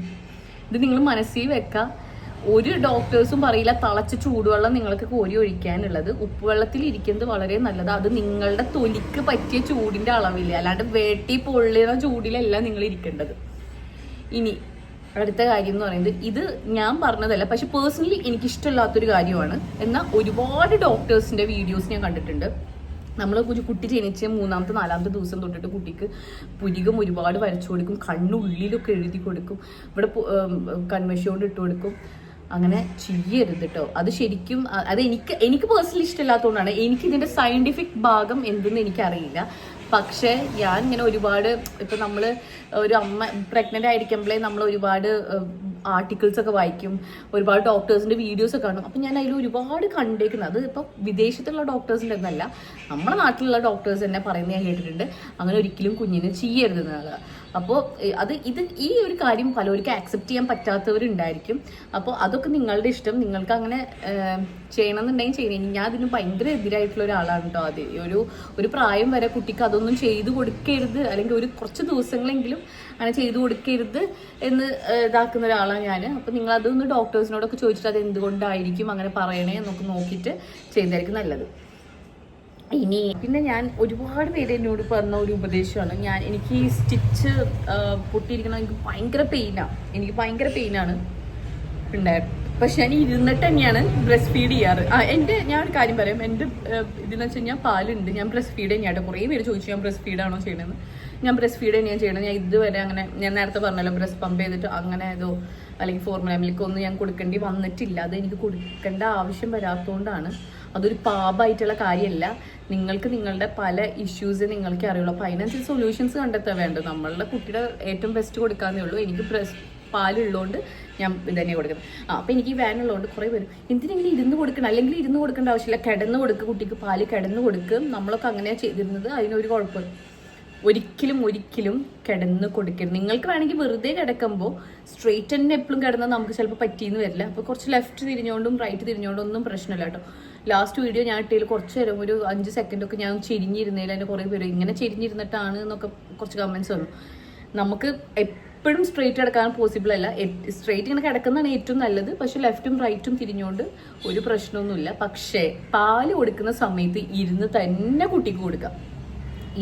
S1: ഇത് നിങ്ങൾ മനസ്സിൽ വെക്കുക ഒരു ഡോക്ടേഴ്സും പറയില്ല തിളച്ച ചൂടുവെള്ളം നിങ്ങൾക്ക് കോരി ഒഴിക്കാനുള്ളത്. ഉപ്പുവെള്ളത്തിൽ ഇരിക്കുന്നത് വളരെ നല്ലത്. അത് നിങ്ങളുടെ തൊലിക്ക് പറ്റിയ ചൂടിന്റെ അളവില്ല? അല്ലാണ്ട് വേട്ടി പൊള്ളുന്ന ചൂടിലല്ല നിങ്ങൾ ഇരിക്കേണ്ടത്. ഇനി അടുത്ത കാര്യം എന്ന് പറയുന്നത് ഇത് ഞാൻ പറഞ്ഞതല്ല പക്ഷെ പേഴ്സണലി എനിക്ക് ഇഷ്ടമില്ലാത്തൊരു കാര്യമാണ്. എന്നാൽ ഒരുപാട് ഡോക്ടേഴ്സിന്റെ വീഡിയോസ് ഞാൻ കണ്ടിട്ടുണ്ട്. നമ്മൾ കുട്ടി ജനിച്ച് മൂന്നാമത്തെ നാലാമത്തെ ദിവസം തൊട്ടിട്ട് കുട്ടിക്ക് പുരികം ഒരുപാട് വരച്ചു കൊടുക്കും കണ്ണുള്ളിലൊക്കെ എഴുതി കൊടുക്കും ഇവിടെ കൺവെഷൻ കൊണ്ട് ഇട്ട് കൊടുക്കും. അങ്ങനെ ചെയ്യരുത് കേട്ടോ അത് ശരിക്കും അത് എനിക്ക് എനിക്ക് പേഴ്സണലി ഇഷ്ടമില്ലാത്തതുകൊണ്ടാണ്. എനിക്ക് ഇതിന്റെ സയന്റിഫിക് ഭാഗം എന്തെന്ന് എനിക്കറിയില്ല. പക്ഷേ ഞാൻ ഇങ്ങനെ ഒരുപാട് ഇപ്പം നമ്മൾ ഒരു അമ്മ പ്രഗ്നന്റ് ആയിരിക്കുമ്പോഴേ നമ്മൾ ഒരുപാട് ആർട്ടിക്കിൾസ് ഒക്കെ വായിക്കും ഒരുപാട് ഡോക്ടേഴ്സിന്റെ വീഡിയോസ് ഒക്കെ കാണും. അപ്പൊ ഞാൻ അതിൽ ഒരുപാട് കണ്ടേക്കുന്നത് അത് ഇപ്പൊ വിദേശത്തുള്ള ഡോക്ടേഴ്സിന്റെ ഒന്നല്ല നമ്മുടെ നാട്ടിലുള്ള ഡോക്ടേഴ്സ് തന്നെ പറയുന്നത് ഞാൻ കേട്ടിട്ടുണ്ട്. അങ്ങനെ ഒരിക്കലും കുഞ്ഞിനെ ചെയ്യരുത് എന്നുള്ളത് അപ്പോൾ അത് ഇത് ഈ ഒരു കാര്യം പലർക്കും ആക്സെപ്റ്റ് ചെയ്യാൻ പറ്റാത്തവരുണ്ടായിരിക്കും. അപ്പോൾ അതൊക്കെ നിങ്ങളുടെ ഇഷ്ടം. നിങ്ങൾക്ക് അങ്ങനെ ചെയ്യണമെന്നുണ്ടെങ്കിൽ ചെയ്യണം ഞാൻ അതിന് ഭയങ്കര എതിരായിട്ടുള്ള ഒരാളാണ് കേട്ടോ അത് ഒരു ഒരു പ്രായം വരെ കുട്ടിക്ക് അതൊന്നും ചെയ്തു കൊടുക്കരുത്. അല്ലെങ്കിൽ ഒരു കുറച്ച് ദിവസങ്ങളെങ്കിലും അങ്ങനെ ചെയ്തു കൊടുക്കരുത് എന്ന് ഇതാക്കുന്ന ഒരാളാണ് ഞാൻ അപ്പോൾ നിങ്ങൾ അതൊന്ന് ഡോക്ടേഴ്സിനോടൊക്കെ ചോദിച്ചിട്ട് അത് എന്തുകൊണ്ടായിരിക്കും അങ്ങനെ പറയണേ എന്നൊക്കെ നോക്കിയിട്ട് ചെയ്തായിരിക്കും നല്ലത്. ഇനി പിന്നെ ഞാൻ ഒരുപാട് പേര് എന്നോട് പറഞ്ഞ ഒരു ഉപദേശമാണ്. ഞാൻ എനിക്ക് ഈ സ്റ്റിച്ച് പൊട്ടിയിരിക്കണം എനിക്ക് ഭയങ്കര പെയിനാണ് എനിക്ക് ഭയങ്കര പെയിനാണ് ഉണ്ടായത്. പക്ഷെ ഞാൻ ഇരുന്നിട്ട് തന്നെയാണ് ബ്രസ്റ്റ് ഫീഡ് ചെയ്യാറ് എന്റെ ഞാൻ ഒരു കാര്യം പറയാം. എന്റെ ഇതെന്ന് വെച്ച് കഴിഞ്ഞാൽ പാലുണ്ട്. ഞാൻ ബ്രസ്റ്റ് ഫീഡ് തന്നെയാട്ടോ. കുറേ പേര് ചോദിച്ചു ഞാൻ ബ്രസ്റ്റ് ഫീഡാണോ ചെയ്യണമെന്ന് ഞാൻ ബ്രസ്റ്റ് ഫീഡ് തന്നെയാണ് ചെയ്യണത്. ഞാൻ ഇതുവരെ അങ്ങനെ ഞാൻ നേരത്തെ പറഞ്ഞല്ലോ ബ്രസ്റ്റ് പമ്പ് ചെയ്തിട്ട് അങ്ങനെ ഏതോ അല്ലെങ്കിൽ ഫോർമുല മിൽക്ക് ഒന്നും ഞാൻ കൊടുക്കേണ്ടി വന്നിട്ടില്ല. അത് എനിക്ക് കൊടുക്കേണ്ട ആവശ്യം വരാത്തതുകൊണ്ടാണ് അതൊരു പാപമായിട്ടുള്ള കാര്യമല്ല നിങ്ങൾക്ക് നിങ്ങളുടെ പല ഇഷ്യൂസ് നിങ്ങൾക്ക് അറിയുള്ളൂ. അപ്പോൾ അതിനനുസരിച്ച് സൊല്യൂഷൻസ് കണ്ടെത്താൻ വേണ്ടത്. നമ്മളുടെ കുട്ടിയുടെ ഏറ്റവും ബെസ്റ്റ് കൊടുക്കാന്നേ ഉള്ളൂ. എനിക്ക് ബ്രസ്റ്റ് പാലുള്ളതുകൊണ്ട് ഞാൻ ഇത് തന്നെ കൊടുക്കുന്നത് ആ അപ്പോൾ എനിക്ക് ഈ വാൻ ഉള്ളതുകൊണ്ട് കുറേ പേരും എന്തിനെങ്കിലും ഇരുന്ന് കൊടുക്കണം? അല്ലെങ്കിൽ ഇരുന്ന് കൊടുക്കേണ്ട ആവശ്യമില്ല. കിടന്ന് കൊടുക്കുക കുട്ടിക്ക് പാൽ കിടന്ന് കൊടുക്കും. നമ്മളൊക്കെ അങ്ങനെയാണ് ചെയ്തിരുന്നത്. അതിനൊരു കുഴപ്പമില്ല ഒരിക്കലും ഒരിക്കലും കിടന്ന് കൊടുക്കരുത്. നിങ്ങൾക്ക് വേണമെങ്കിൽ വെറുതെ കിടക്കുമ്പോൾ സ്ട്രെയിറ്റ് തന്നെ എപ്പോഴും കിടന്നാൽ നമുക്ക് ചിലപ്പോൾ പറ്റിയെന്ന് വരില്ല. അപ്പോൾ കുറച്ച് ലെഫ്റ്റ് തിരിഞ്ഞുകൊണ്ടും റൈറ്റ് തിരിഞ്ഞുകൊണ്ടും പ്രശ്നമില്ല കേട്ടോ. ലാസ്റ്റ് വീഡിയോ ഞാൻ ഇട്ടതിൽ കുറച്ച് നേരം ഒരു അഞ്ച് സെക്കൻഡൊക്കെ ഞാൻ ചിരിഞ്ഞിരുന്നതിൽ എന്റെ കുറേ പേര് ഇങ്ങനെ ചിരിഞ്ഞിരുന്നിട്ടാണ് എന്നൊക്കെ കുറച്ച് കമൻസ് വന്നു. നമുക്ക് എപ്പോഴും സ്ട്രെയിറ്റ് കിടക്കാൻ പോസിബിൾ അല്ല. സ്ട്രെയിറ്റ് ഇങ്ങനെ കിടക്കുന്നതാണ് ഏറ്റവും നല്ലത്. പക്ഷെ ലെഫ്റ്റും റൈറ്റും തിരിഞ്ഞുകൊണ്ട് ഒരു പ്രശ്നമൊന്നുമില്ല. പക്ഷേ പാൽ കൊടുക്കുന്ന സമയത്ത് ഇരുന്ന് തന്നെ കുട്ടിക്ക് കൊടുക്കാം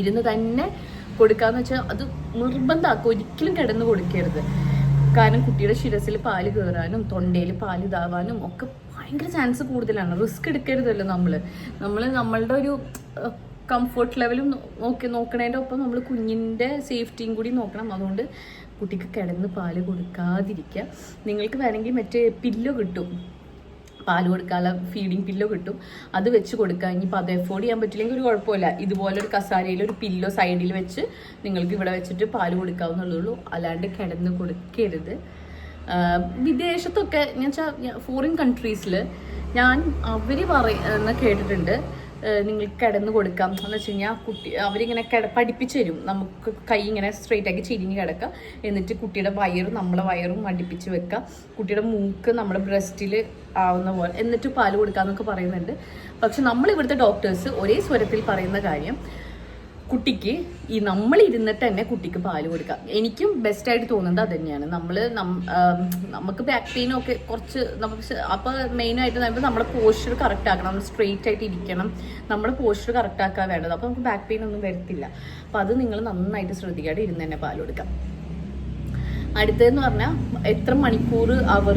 S1: ഇരുന്ന് തന്നെ കൊടുക്കാന്ന് വെച്ചാൽ അത് നിർബന്ധമാക്കും ഒരിക്കലും കിടന്ന് കൊടുക്കരുത്. കാരണം കുട്ടിയുടെ ശിരസിൽ പാൽ കയറാനും തൊണ്ടയിൽ പാൽ ഇതാവാനും ഒക്കെ ഭയങ്കര ചാൻസ് കൂടുതലാണ്. റിസ്ക് എടുക്കരുതല്ലോ നമ്മൾ നമ്മൾ നമ്മളുടെ ഒരു കംഫർട്ട് ലെവലും നോക്കി നോക്കണതിന്റെ ഒപ്പം നമ്മൾ കുഞ്ഞിന്റെ സേഫ്റ്റിയും കൂടി നോക്കണം. അതുകൊണ്ട് കുട്ടിക്ക് കിടന്ന് പാൽ കൊടുക്കാതിരിക്കുക. നിങ്ങൾക്ക് വേണമെങ്കിൽ മറ്റേ പില്ലോ കിട്ടും. പാൽ കൊടുക്കാനുള്ള ഫീഡിങ് പില്ലോ കിട്ടും. അത് വെച്ച് കൊടുക്കുക. ഇനിയിപ്പോൾ അത് എഫോർഡ് ചെയ്യാൻ പറ്റില്ലെങ്കിൽ ഒരു കുഴപ്പമില്ല. ഇതുപോലെ ഒരു കസാരയിൽ ഒരു പില്ലോ സൈഡിൽ വെച്ച് നിങ്ങൾക്ക് ഇവിടെ വെച്ചിട്ട് പാൽ കൊടുക്കാവുന്നുള്ളൂ അല്ലാണ്ട് കിടന്ന് കൊടുക്കരുത്. വിദേശത്തൊക്കെ ഞാൻ വെച്ചാൽ ഫോറിൻ കൺട്രീസിൽ ഞാൻ അവർ പറയുന്ന കേട്ടിട്ടുണ്ട്. നിങ്ങൾക്ക് കിടന്ന് കൊടുക്കാം. എന്ന് വെച്ച് കഴിഞ്ഞാൽ കുട്ടി അവരിങ്ങനെ കിട പഠിപ്പിച്ചു തരും. നമുക്ക് കൈ ഇങ്ങനെ സ്ട്രെയിറ്റ് ആക്കി ചിരിഞ്ഞ് കിടക്കുക എന്നിട്ട് കുട്ടിയുടെ വയറും നമ്മളെ വയറും അടുപ്പിച്ച് വെക്കാം. കുട്ടിയുടെ മൂക്ക് നമ്മുടെ ബ്രസ്റ്റിൽ ആവുന്ന പോലെ. എന്നിട്ട് പാൽ കൊടുക്കാന്നൊക്കെ പറയുന്നുണ്ട്. പക്ഷെ നമ്മൾ ഇവിടുത്തെ ഡോക്ടേഴ്സ് ഒരേ സ്വരത്തിൽ പറയുന്ന കാര്യം കുട്ടിക്ക് ഈ നമ്മൾ ഇരുന്നിട്ട് തന്നെ കുട്ടിക്ക് പാൽ കൊടുക്കുക എനിക്കും ബെസ്റ്റ് ആയിട്ട് തോന്നുന്നത് അത് തന്നെയാണ് നമ്മൾ നമുക്ക് ബാക്ക് പെയിനും ഒക്കെ കുറച്ച് നമുക്ക് അപ്പോൾ മെയിനായിട്ട് നമ്മൾ നമ്മുടെ പോസ്റ്റർ കറക്റ്റ് ആക്കണം. നമ്മൾ സ്ട്രെയിറ്റ് ആയിട്ട് ഇരിക്കണം. നമ്മുടെ പോസ്റ്റർ കറക്റ്റ് ആക്കാൻ വേണ്ടത്. അപ്പോൾ നമുക്ക് ബാക്ക് പെയിൻ ഒന്നും വരത്തില്ല. അപ്പോൾ അത് നിങ്ങൾ നന്നായിട്ട് ശ്രദ്ധിക്കാതെ ഇരുന്ന് തന്നെ പാൽ കൊടുക്കാം. അടുത്തതെന്ന് പറഞ്ഞാൽ എത്ര മണിക്കൂർ അവർ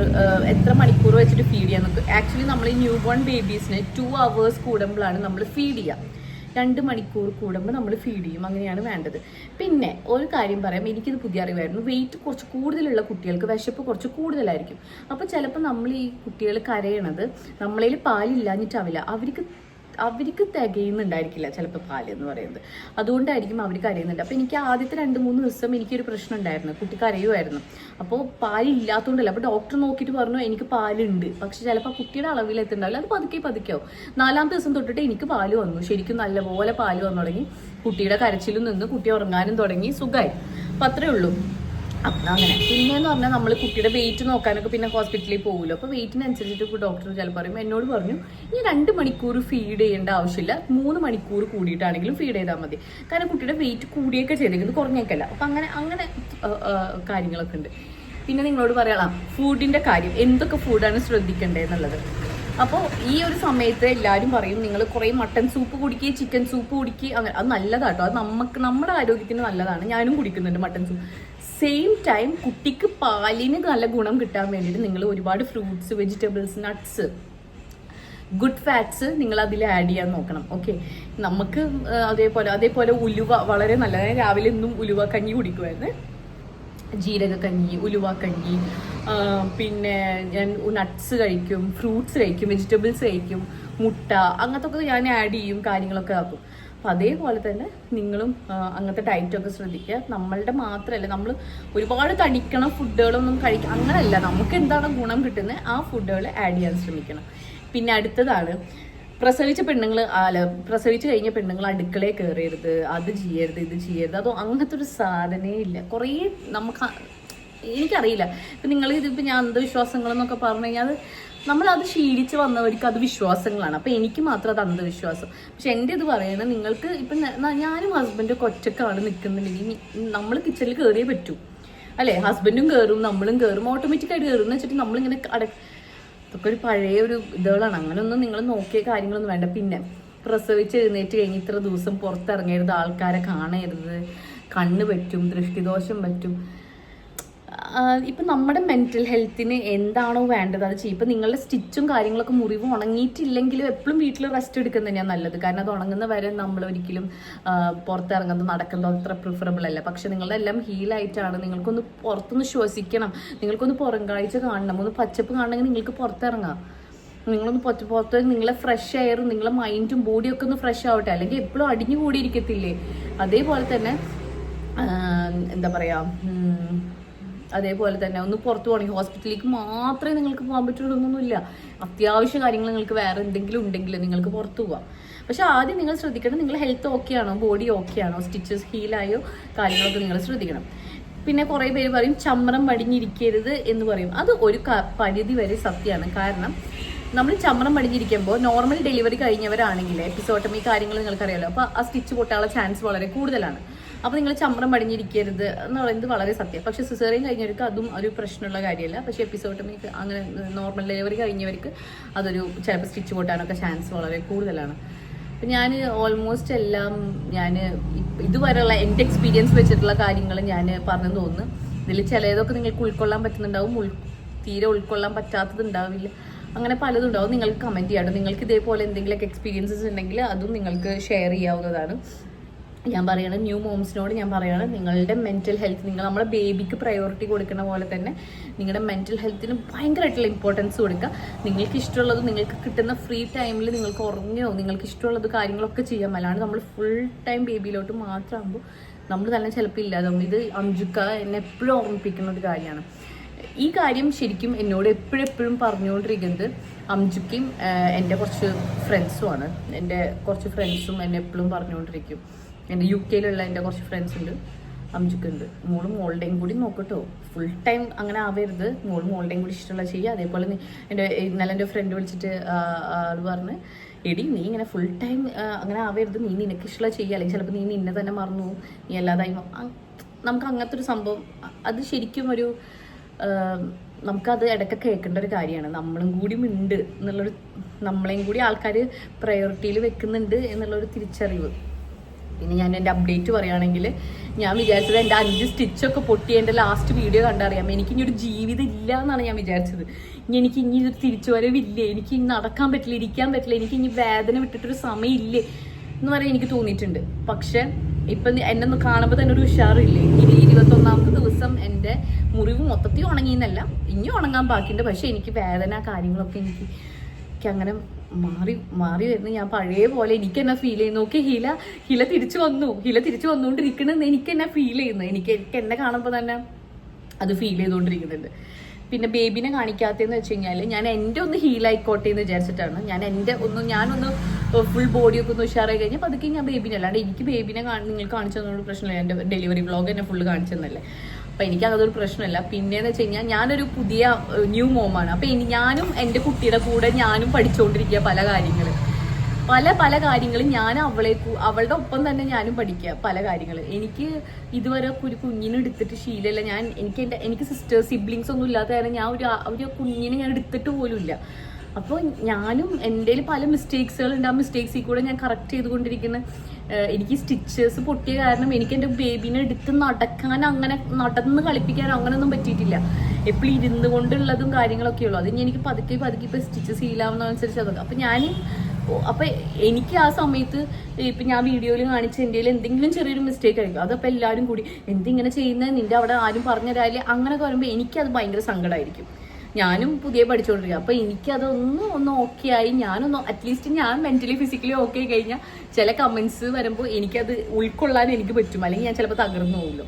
S1: എത്ര മണിക്കൂർ വെച്ചിട്ട് ഫീഡ് ചെയ്യാൻ നോക്കും ആക്ച്വലി നമ്മൾ ഈ ന്യൂ ബോൺ ബേബീസിന് ടു അവേഴ്സ് കൂടുമ്പോഴാണ് നമ്മൾ ഫീഡ് ചെയ്യുക രണ്ട് മണിക്കൂർ കൂടുമ്പോൾ നമ്മൾ ഫീഡ് ചെയ്യും. അങ്ങനെയാണ് വേണ്ടത്. പിന്നെ ഒരു കാര്യം പറയാം. എനിക്കിത് പുതിയ അറിവായിരുന്നു. വെയിറ്റ് കുറച്ച് കൂടുതലുള്ള കുട്ടികൾക്ക് വിശപ്പ് കുറച്ച് കൂടുതലായിരിക്കും. അപ്പോൾ ചിലപ്പോൾ നമ്മൾ ഈ കുട്ടികൾ കരയണത് നമ്മളതിൽ പാലില്ലാഞ്ഞിട്ടാവില്ല. അവർക്ക് അവർക്ക് തികയുന്നുണ്ടായിരിക്കില്ല ചിലപ്പോൾ പാൽ എന്ന് പറയുന്നത്. അതുകൊണ്ടായിരിക്കും അവർ കരയുന്നുണ്ട് അപ്പോൾ എനിക്ക് ആദ്യത്തെ രണ്ട് മൂന്ന് ദിവസം എനിക്കൊരു പ്രശ്നം ഉണ്ടായിരുന്നു. കുട്ടി കരയുമായിരുന്നു അപ്പോൾ പാലില്ലാത്തതുകൊണ്ടല്ല അപ്പോൾ ഡോക്ടർ നോക്കിയിട്ട് പറഞ്ഞു എനിക്ക് പാലുണ്ട്. പക്ഷെ ചിലപ്പോൾ കുട്ടിയുടെ അളവിൽ എത്തുണ്ടാവില്ല അത് പതുക്കെ പതുക്കെയോ നാലാമത്തെ ദിവസം തൊട്ടിട്ട് എനിക്ക് പാൽ വന്നു. ശരിക്കും നല്ലപോലെ പാൽ വന്നു തുടങ്ങി. കുട്ടിയുടെ കരച്ചിലും നിന്ന് കുട്ടി ഉറങ്ങാനും തുടങ്ങി. സുഖമായി അപ്പം അത്രേ ഉള്ളൂ. അപ്പം അങ്ങനെ പിന്നെന്ന് പറഞ്ഞാൽ നമ്മൾ കുട്ടിയുടെ വെയിറ്റ് നോക്കാനൊക്കെ പിന്നെ ഹോസ്പിറ്റലിൽ പോകുമല്ലോ അപ്പോൾ വെയിറ്റിനനുസരിച്ചിട്ട് ഡോക്ടർ ചിലപ്പോൾ പറയും എന്നോട് പറഞ്ഞു ഇനി രണ്ട് മണിക്കൂർ ഫീഡ് ചെയ്യേണ്ട ആവശ്യമില്ല. മൂന്ന് മണിക്കൂർ കൂടിയിട്ടാണെങ്കിലും ഫീഡ് ചെയ്താൽ മതി. കാരണം കുട്ടിയുടെ വെയിറ്റ് കൂടിയൊക്കെ ചെയ്തേക്കുന്നത് കുറഞ്ഞേക്കല്ല. അപ്പം അങ്ങനെ അങ്ങനെ കാര്യങ്ങളൊക്കെ ഉണ്ട്. പിന്നെ നിങ്ങളോട് പറയാം ഫുഡിന്റെ കാര്യം എന്തൊക്കെ ഫുഡാണ് ശ്രദ്ധിക്കേണ്ടതെന്നുള്ളത് അപ്പോൾ ഈ ഒരു സമയത്ത് എല്ലാവരും പറയും നിങ്ങൾ കുറേ മട്ടൻ സൂപ്പ് കുടിക്കുക ചിക്കൻ സൂപ്പ് കുടിക്കുക അങ്ങനെ അത് നല്ലതാട്ടോ. അത് നമുക്ക് നമ്മുടെ ആരോഗ്യത്തിന് നല്ലതാണ്. ഞാനും കുടിക്കുന്നുണ്ട് മട്ടൻ സൂപ്പ് സെയിം ടൈം കുട്ടിക്ക് പാലിന് നല്ല ഗുണം കിട്ടാൻ വേണ്ടിയിട്ട് നിങ്ങൾ ഒരുപാട് fruits vegetables nuts good fats നിങ്ങൾ അതിൽ ആഡ് ചെയ്യാൻ നോക്കണം. ഓക്കെ നമുക്ക് അതേപോലെ അതേപോലെ ഉലുവ വളരെ നല്ലതാണ് രാവിലെ ഇന്നും ഉലുവ കഞ്ഞി കുടിക്കുമായിരുന്നു. ജീരക കഞ്ഞി ഉലുവ ആ, പിന്നെ ഞാൻ നട്ട്സ് കഴിക്കും ഫ്രൂട്ട്സ് കഴിക്കും വെജിറ്റബിൾസ് കഴിക്കും മുട്ട അങ്ങനത്തെ ഒക്കെ ഞാൻ ആഡ് ചെയ്യും കാര്യങ്ങളൊക്കെ ആക്കും. അപ്പം അതേപോലെ തന്നെ നിങ്ങളും അങ്ങനത്തെ ഡയറ്റൊക്കെ ശ്രദ്ധിക്കുക. നമ്മളുടെ മാത്രമല്ല നമ്മൾ ഒരുപാട് തടിക്കണ ഫുഡുകളൊന്നും കഴിക്കുക അങ്ങനെയല്ല നമുക്ക് എന്താണ് ഗുണം കിട്ടുന്നത്? ആ ഫുഡുകൾ ആഡ് ചെയ്യാൻ ശ്രമിക്കണം. പിന്നെ അടുത്തതാണ് പ്രസവിച്ച പെണ്ണുങ്ങൾ അല്ല പ്രസവിച്ച് കഴിഞ്ഞ പെണ്ണുങ്ങൾ അടുക്കളയിൽ കയറരുത് അത് ചെയ്യരുത് ഇത് ചെയ്യരുത് അതോ അങ്ങനത്തെ ഒരു സാധനേ ഇല്ല. കുറേ നമുക്ക് എനിക്കറിയില്ല. ഇപ്പം നിങ്ങൾ ഇതിപ്പോൾ ഞാൻ അന്ധവിശ്വാസങ്ങളെന്നൊക്കെ പറഞ്ഞു കഴിഞ്ഞാൽ അത് നമ്മളത് ശീലിച്ച് വന്നവർക്ക് അത് വിശ്വാസങ്ങളാണ്. അപ്പം എനിക്ക് മാത്രം അത് അന്ധവിശ്വാസം. പക്ഷെ എന്റെ ഇത് പറയുന്നത് നിങ്ങൾക്ക് ഇപ്പം ഞാനും ഹസ്ബൻഡും ഒറ്റക്കാണ് നിൽക്കുന്നുണ്ടെങ്കിൽ നമ്മൾ കിച്ചണിൽ കയറിയേ പറ്റൂ. അല്ലേ? ഹസ്ബൻഡും കയറും നമ്മളും കയറും ഓട്ടോമാറ്റിക്കായിട്ട് കയറും എന്ന് വെച്ചിട്ട് നമ്മളിങ്ങനെ അട ഇതൊക്കെ ഒരു പഴയ ഒരു ഇതുകളാണ്. അങ്ങനെയൊന്നും നിങ്ങൾ നോക്കിയ കാര്യങ്ങളൊന്നും വേണ്ട. പിന്നെ പ്രസവിച്ച് എഴുന്നേറ്റ് കഴിഞ്ഞ് ഇത്ര ദിവസം പുറത്തിറങ്ങരുത് ആൾക്കാരെ കാണരുത്. കണ്ണ് പറ്റും ദൃഷ്ടിദോഷം പറ്റും. ഇപ്പൊ നമ്മുടെ മെന്റൽ ഹെൽത്തിന് എന്താണോ വേണ്ടത്? അത് ചെയ്യും. ഇപ്പം നിങ്ങളുടെ സ്റ്റിച്ചും കാര്യങ്ങളൊക്കെ മുറിവ് ഉണങ്ങിയിട്ടില്ലെങ്കിലും എപ്പോഴും വീട്ടിൽ റെസ്റ്റ് എടുക്കുന്നത് തന്നെയാണ് നല്ലത്. കാരണം അത് ഉണങ്ങുന്ന വരെ നമ്മൾ ഒരിക്കലും പുറത്തിറങ്ങുന്നത് നടക്കുന്നത് അത്ര പ്രിഫറബിൾ അല്ല. പക്ഷെ നിങ്ങളുടെ എല്ലാം ഹീലായിട്ടാണ് നിങ്ങൾക്കൊന്ന് പുറത്തുനിന്ന് ശ്വസിക്കണം. നിങ്ങൾക്കൊന്ന് പുറം കാഴ്ച കാണണം. ഒന്ന് പച്ചപ്പ് കാണണമെങ്കിൽ നിങ്ങൾക്ക് പുറത്തിറങ്ങാം. നിങ്ങളൊന്ന് പുറത്ത് പുറത്ത് നിങ്ങളെ ഫ്രഷ് എയറും നിങ്ങളെ മൈൻഡും ബോഡിയൊക്കെ ഒന്ന് ഫ്രഷ് ആവട്ടെ. അല്ലെങ്കിൽ എപ്പോഴും അടിഞ്ഞു കൂടിയിരിക്കത്തില്ലേ? അതേപോലെ തന്നെ എന്താ പറയാ ഉം, അതേപോലെ തന്നെ ഒന്ന് പുറത്തു പോകണമെങ്കിൽ ഹോസ്പിറ്റലിലേക്ക് മാത്രമേ നിങ്ങൾക്ക് പോകാൻ പറ്റുള്ളൂ ഒന്നുമില്ല അത്യാവശ്യ കാര്യങ്ങൾ നിങ്ങൾക്ക് വേറെ എന്തെങ്കിലും ഉണ്ടെങ്കിൽ നിങ്ങൾക്ക് പുറത്ത് പോവാം പക്ഷെ ആദ്യം നിങ്ങൾ ശ്രദ്ധിക്കണം നിങ്ങൾ ഹെൽത്ത് ഓക്കെ ആണോ ബോഡി ഓക്കെ ആണോ സ്റ്റിച്ചസ് ഹീലായോ കാര്യങ്ങളൊക്കെ നിങ്ങൾ ശ്രദ്ധിക്കണം. പിന്നെ കുറേ പേര് പറയും ചമ്രം മടിഞ്ഞിരിക്കരുത് എന്ന് പറയും. അത് ഒരു പരിധി വരെ സത്യമാണ്. കാരണം നമ്മൾ ചമ്രം മടിഞ്ഞിരിക്കുമ്പോൾ നോർമൽ ഡെലിവറി കഴിഞ്ഞവരാണെങ്കിൽ എപ്പിസോട്ടമി കാര്യങ്ങൾ നിങ്ങൾക്കറിയാലോ. അപ്പോൾ ആ സ്റ്റിച്ച് പൊട്ടാനുള്ള ചാൻസ് വളരെ കൂടുതലാണ്. അപ്പോൾ നിങ്ങൾ ചമ്രം പടിഞ്ഞിരിക്കരുത് എന്ന് പറയുന്നത് വളരെ സത്യം. പക്ഷെ സിസേറിയൻ കഴിഞ്ഞവർക്ക് അതും ഒരു പ്രശ്നമുള്ള കാര്യമല്ല. പക്ഷെ എപ്പിസോട്ടമി അങ്ങനെ നോർമൽ ഡെലിവറി കഴിഞ്ഞവർക്ക് അതൊരു ചിലപ്പോൾ സ്റ്റിച്ച് പൊട്ടാനൊക്കെ ചാൻസ് വളരെ കൂടുതലാണ്. അപ്പം ഞാൻ ഓൾമോസ്റ്റ് എല്ലാം ഞാൻ ഇതുവരെയുള്ള എന്റെ എക്സ്പീരിയൻസ് വെച്ചിട്ടുള്ള കാര്യങ്ങൾ ഞാൻ പറഞ്ഞു തോന്നുന്നു. ഇതിൽ ചിലതൊക്കെ നിങ്ങൾക്ക് ഉൾക്കൊള്ളാൻ പറ്റുന്നുണ്ടാവും. ഉൾ തീരെ ഉൾക്കൊള്ളാൻ പറ്റാത്തത് ഉണ്ടാവില്ല. അങ്ങനെ പലതും ഉണ്ടാവും. നിങ്ങൾക്ക് കമന്റ് ചെയ്യാം. നിങ്ങൾക്ക് ഇതേപോലെ എന്തെങ്കിലുമൊക്കെ എക്സ്പീരിയൻസസ് ഉണ്ടെങ്കിൽ അതും നിങ്ങൾക്ക് ഷെയർ ചെയ്യാവുന്നതാണ്. ഞാൻ പറയണത് ന്യൂ മോംസിനോട് ഞാൻ പറയുകയാണ് നിങ്ങളുടെ മെന്റൽ ഹെൽത്ത് നിങ്ങൾ നമ്മളെ ബേബിക്ക് പ്രയോറിറ്റി കൊടുക്കുന്ന പോലെ തന്നെ നിങ്ങളുടെ മെന്റൽ ഹെൽത്തിന് ഭയങ്കരമായിട്ടുള്ള ഇമ്പോർട്ടൻസ് കൊടുക്കുക. നിങ്ങൾക്ക് ഇഷ്ടമുള്ളത് നിങ്ങൾക്ക് കിട്ടുന്ന ഫ്രീ ടൈമിൽ നിങ്ങൾക്ക് ഉറങ്ങിയോ നിങ്ങൾക്ക് ഇഷ്ടമുള്ളത് കാര്യങ്ങളൊക്കെ ചെയ്യാൻ അല്ലാണ്ട് നമ്മൾ ഫുൾ ടൈം ബേബിയിലോട്ട് മാത്രമാകുമ്പോൾ നമ്മൾ തന്നെ ചിലപ്പോൾ ഇല്ലാതാവും. ഇത് അഞ്ചുക്ക എന്നെ എപ്പോഴും ഓർമ്മിപ്പിക്കുന്ന ഒരു കാര്യമാണ്. ഈ കാര്യം ശരിക്കും എന്നോട് എപ്പോഴെപ്പോഴും പറഞ്ഞുകൊണ്ടിരിക്കുന്നത് അംജുക്കും എന്റെ കുറച്ച് ഫ്രണ്ട്സുമാണ് എന്റെ കുറച്ച് ഫ്രണ്ട്സും എന്നെ എപ്പോഴും പറഞ്ഞുകൊണ്ടിരിക്കും. എന്റെ യു കെയിലുള്ള എന്റെ കുറച്ച് ഫ്രണ്ട്സ് ഉണ്ട്. അംജുക്കുണ്ട്. മോളും മോളുടെയും കൂടി നോക്കട്ടോ. ഫുൾ ടൈം അങ്ങനെ ആവരുത്. മോളും മോളുടെയും കൂടി ഇഷ്ടമുള്ള ചെയ്യുക. അതേപോലെ നീ എന്റെ ഇന്നലെ എന്റെ ഫ്രണ്ട് വിളിച്ചിട്ട് ആൾ പറഞ്ഞ് എടി നീ ഇങ്ങനെ ഫുൾ ടൈം അങ്ങനെ ആവരുത്. നീ നിനക്ക് ഇഷ്ടമുള്ള ചെയ്യുക. അല്ലെങ്കിൽ ചിലപ്പോൾ നീ നിന്നെ തന്നെ മറന്നു നീ അല്ലാതായി നമുക്ക് അങ്ങനത്തെ ഒരു സംഭവം അത് ശരിക്കും ഒരു നമുക്കത് ഇടയ്ക്ക് കേൾക്കേണ്ട ഒരു കാര്യമാണ്. നമ്മളും കൂടി ഉണ്ട് എന്നുള്ളൊരു നമ്മളെയും കൂടി ആൾക്കാർ പ്രയോറിറ്റിയിൽ വെക്കുന്നുണ്ട് എന്നുള്ളൊരു തിരിച്ചറിവ്. പിന്നെ ഞാൻ എന്റെ അപ്ഡേറ്റ് പറയുകയാണെങ്കിൽ ഞാൻ വിചാരിച്ചത് എന്റെ അഞ്ച് സ്റ്റിച്ചൊക്കെ പൊട്ടി എന്റെ ലാസ്റ്റ് വീഡിയോ കണ്ടറിയാം. എനിക്ക് ഇനി ഒരു ജീവിതം ഇല്ല എന്നാണ് ഞാൻ വിചാരിച്ചത്. ഇനി എനിക്ക് ഇനി ഒരു തിരിച്ചു വരവില്ല എനിക്ക് ഇനി നടക്കാൻ പറ്റില്ല ഇരിക്കാൻ പറ്റില്ല എനിക്ക് ഇനി വേദന വിട്ടിട്ടൊരു സമയമില്ലേ എന്ന് പറയാൻ എനിക്ക് തോന്നിയിട്ടുണ്ട്. പക്ഷെ ഇപ്പം എന്നെ ഒന്ന് കാണുമ്പോൾ തന്നെ ഒരു ഉഷാറില്ലേ? ഇനി ഇരുപത്തൊന്നാമത്തെ ദിവസം എന്റെ മുറിവ് മൊത്തത്തിൽ ഉണങ്ങിയെന്നല്ല ഇനി ഉണങ്ങാൻ ബാക്കിയുണ്ട്. പക്ഷെ എനിക്ക് വേദന കാര്യങ്ങളൊക്കെ എനിക്ക് എനിക്ക് അങ്ങനെ മാറി മാറി വരുന്നു. ഞാൻ പഴയ പോലെ എനിക്ക് എന്നാ ഫീൽ ചെയ്യുന്നു ഓക്കെ ഹില ഹില തിരിച്ചു വന്നു. ഹില തിരിച്ചു വന്നുകൊണ്ടിരിക്കണെന്ന് എനിക്ക് എന്നാ ഫീൽ ചെയ്യുന്നു എനിക്ക് എനിക്ക് എന്നെ കാണുമ്പോൾ തന്നെ അത് ഫീൽ ചെയ്തുകൊണ്ടിരിക്കുന്നുണ്ട് പിന്നെ ബേബിനെ കാണിക്കാത്തതെന്ന് വെച്ച് കഴിഞ്ഞാൽ ഞാൻ എന്റെ ഒന്ന് ഹീലായിക്കോട്ടെ എന്ന് വിചാരിച്ചിട്ടാണ്. ഞാൻ എന്റെ ഒന്ന് ഞാനൊന്ന് ഫുൾ ബോഡിയൊക്കെ ഒന്ന് ഉഷാറായി കഴിഞ്ഞാൽ പതുക്കെ ഞാൻ ബേബിനെ അല്ലാണ്ട് എനിക്ക് ബേബിനെ കാണി നിങ്ങൾ കാണിച്ചു തന്നോട് പ്രശ്നമില്ല. എന്റെ ഡെലിവറി ബ്ലോഗ് എന്നെ ഫുള്ള് കാണിച്ചു തന്നല്ലേ അപ്പൊ എനിക്ക് അതൊരു പ്രശ്നമല്ല. പിന്നെന്ന് വെച്ച് കഴിഞ്ഞാൽ ഞാനൊരു പുതിയ ന്യൂ മോമാണ് അപ്പൊ ഇനി ഞാനും എന്റെ കുട്ടിയുടെ കൂടെ ഞാനും പഠിച്ചുകൊണ്ടിരിക്കുക പല കാര്യങ്ങളും. പല പല കാര്യങ്ങളും ഞാൻ അവളെ അവളുടെ ഒപ്പം തന്നെ ഞാനും പഠിക്കുക പല കാര്യങ്ങൾ എനിക്ക് ഇതുവരെ ഒരു കുഞ്ഞിനെ എടുത്തിട്ട് ശീലമില്ല ഞാൻ എനിക്ക് എന്റെ എനിക്ക് സിസ്റ്റേഴ്സ് സിബ്ലിങ്സ് ഒന്നും ഇല്ലാത്ത കാരണം ഞാൻ ഒരു ഒരു കുഞ്ഞിനെ ഞാൻ എടുത്തിട്ട് പോലും ഇല്ല. അപ്പോൾ ഞാനും എന്റെ പല മിസ്റ്റേക്സുകൾ ഉണ്ട് ആ മിസ്റ്റേക്സിൽ കൂടെ ഞാൻ കറക്റ്റ് ചെയ്തുകൊണ്ടിരിക്കുന്ന. ഏഹ് എനിക്ക് സ്റ്റിച്ചേഴ്സ് പൊട്ടിയ കാരണം എനിക്ക് എന്റെ ബേബിനെ എടുത്ത് നടക്കാൻ അങ്ങനെ നടന്ന് കളിപ്പിക്കാൻ അങ്ങനെയൊന്നും പറ്റിയിട്ടില്ല. എപ്പോഴും ഇരുന്ന് കൊണ്ടുള്ളതും കാര്യങ്ങളൊക്കെ ഉള്ളൂ. അത് എനിക്ക് പതുക്കെ പതുക്കെ ഇപ്പോൾ സ്റ്റിച്ചസ് ഹീലാവുന്നതനുസരിച്ച് അതൊക്കെ. അപ്പം ഞാൻ അപ്പം എനിക്ക് ആ സമയത്ത് ഇപ്പം ഞാൻ വീഡിയോയിൽ കാണിച്ച എന്റെ എന്തെങ്കിലും ചെറിയൊരു മിസ്റ്റേക്ക് ആയിരിക്കും. അതപ്പോൾ എല്ലാവരും കൂടി എന്തിങ്ങനെ ചെയ്യുന്നത് നിന്റെ അവിടെ ആരും പറഞ്ഞു പറഞ്ഞുതരാല്ലേ അങ്ങനെയൊക്കെ വരുമ്പോൾ എനിക്കത് ഭയങ്കര സങ്കടമായിരിക്കും ഞാനും പുതിയ പഠിച്ചുകൊണ്ടിരിക്കുക അപ്പൊ എനിക്കതൊന്നും ഒന്ന് ഓക്കെ ആയി. ഞാനൊന്ന് അറ്റ്ലീസ്റ്റ് ഞാൻ മെന്റലി ഫിസിക്കലി ഓക്കെ ആയി കഴിഞ്ഞാൽ ചില കമന്റ്സ് വരുമ്പോൾ എനിക്കത് ഉൾക്കൊള്ളാൻ എനിക്ക് പറ്റും. അല്ലെങ്കിൽ ഞാൻ ചിലപ്പോൾ തകർന്നു പോകുമല്ലോ